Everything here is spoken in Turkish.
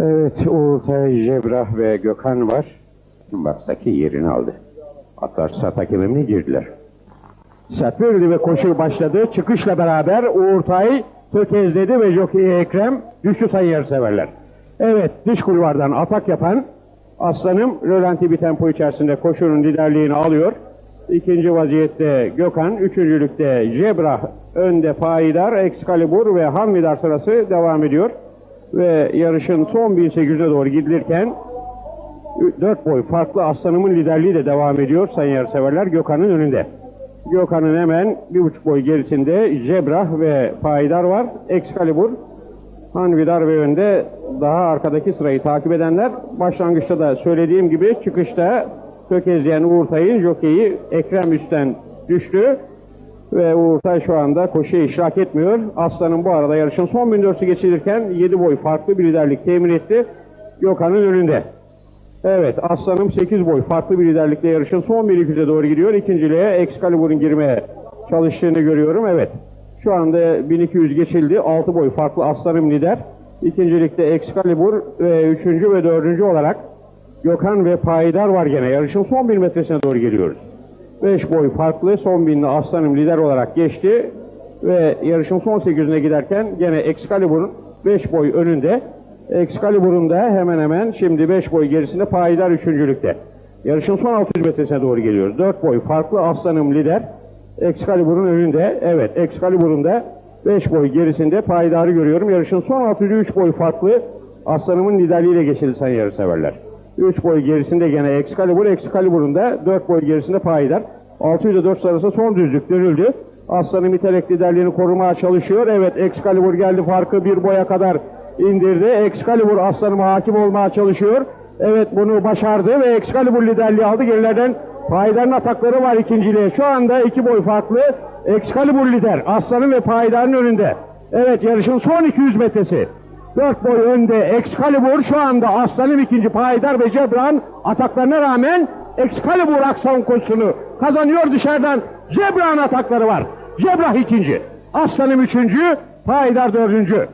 Evet, Uğurtay, Cebrah ve Gökhan var. Baksaki yerini aldı. Atlar sat hakemimine girdiler. Sert ve koşu başladı. Çıkışla beraber Uğurtay tökezledi ve Jockey Ekrem düştü sayı severler. Evet, dış kulvardan atak yapan Aslanım rölanti bir tempo içerisinde koşunun liderliğini alıyor. İkinci vaziyette Gökhan, üçüncülükte Cebrah, önde Faidar, Excalibur ve Hamvidar sırası devam ediyor. Ve yarışın son 1800'e doğru gidilirken dört boy farklı aslanımın liderliği de devam ediyor sayın yarışseverler Gökhan'ın önünde. Gökhan'ın hemen bir buçuk boy gerisinde Cebrah ve Faidar var. Excalibur, Hanvidar ve önde daha arkadaki sırayı takip edenler. Başlangıçta da söylediğim gibi çıkışta tökezleyen Uğurtay'ın jokeyi Ekrem üstten düştü. Ve Uğurtay şu anda koşuya iştirak etmiyor. Aslan'ın bu arada yarışın son 1400'ü geçilirken 7 boy farklı bir liderlik temin etti. Gökhan'ın önünde. Evet Aslanım 8 boy farklı bir liderlikle yarışın son 1200'e doğru gidiyor. İkinciliğe Excalibur'un girmeye çalıştığını görüyorum. Evet şu anda 1200 geçildi. 6 boy farklı Aslanım lider. İkincilikte Excalibur ve üçüncü ve dördüncü olarak Gökhan ve Payidar var gene. Yarışın son bir metresine doğru geliyoruz. 5 boy farklı son binli Aslanım lider olarak geçti. Ve yarışın son 800'üne giderken gene Excalibur'un 5 boy önünde. Excalibur'un da hemen hemen şimdi 5 boy gerisinde Payidar üçüncülükte. Yarışın son 600 metresine doğru geliyoruz. 4 boy farklı Aslanım lider. Excalibur'un önünde. Evet Excalibur'un da 5 boy gerisinde Payidar'ı görüyorum. Yarışın son 603 boy farklı Aslanım'ın liderliğiyle geçildi sayın yarışseverler. 3 boy gerisinde gene Excalibur. Excalibur'un da 4 boy gerisinde Payidar. 600 ile 4 arası son düzlük dönüldü. Aslanım iterek liderliğini korumaya çalışıyor. Evet Excalibur geldi farkı bir boya kadar indirdi. Excalibur Aslanım'a hakim olmaya çalışıyor. Evet bunu başardı ve Excalibur liderliği aldı. Gerilerden Payidar'ın atakları var ikinciliğe. Şu anda iki boy farklı. Excalibur lider. Aslanım ve Payidar'ın önünde. Evet yarışın son 200 metresi. Dört boy önde Excalibur şu anda Aslanım ikinci Payidar ve Cebran ataklarına rağmen Excalibur akson koşusunu kazanıyor dışarıdan. Cebran atakları var. Cebrah ikinci. Aslanım üçüncü. Payidar dördüncü.